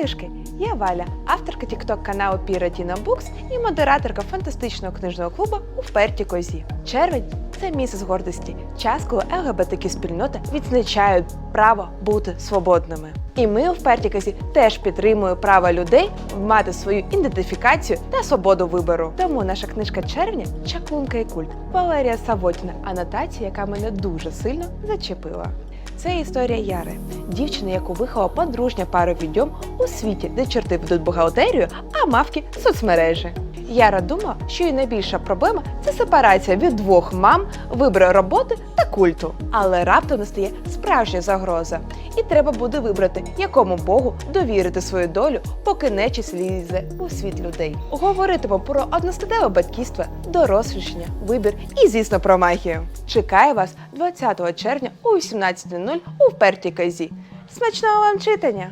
Хаюшки! Я Валя, авторка тікток каналу Piratina Books і модераторка фантастичного книжного клубу у вперті козі. Червень це місяць гордості, час, коли ЛГБТК спільнота відзначають право бути свободними. І ми у вперті козі теж підтримуємо право людей мати свою ідентифікацію та свободу вибору. Тому наша книжка червня Чаклунка і культ Валерія Савотіна, анотація, яка мене дуже сильно зачепила. Це історія Яри, дівчини, яку виховала подружня пара відьом у світі, де чорти ведуть бухгалтерію, а мавки соцмережі. Яра думала, що її найбільша проблема це сепарація від двох мам, вибору роботи та культу. Але раптом настає справжня загроза, і треба буде вибрати, якому богу довірити свою долю, поки нечість лізе у світ людей. Говоритимо про одностатеве батьківство, дорослішання, вибір і, звісно, про магію. Чекаю вас 20 червня о 18.00 у впертій казі. Смачного вам читання!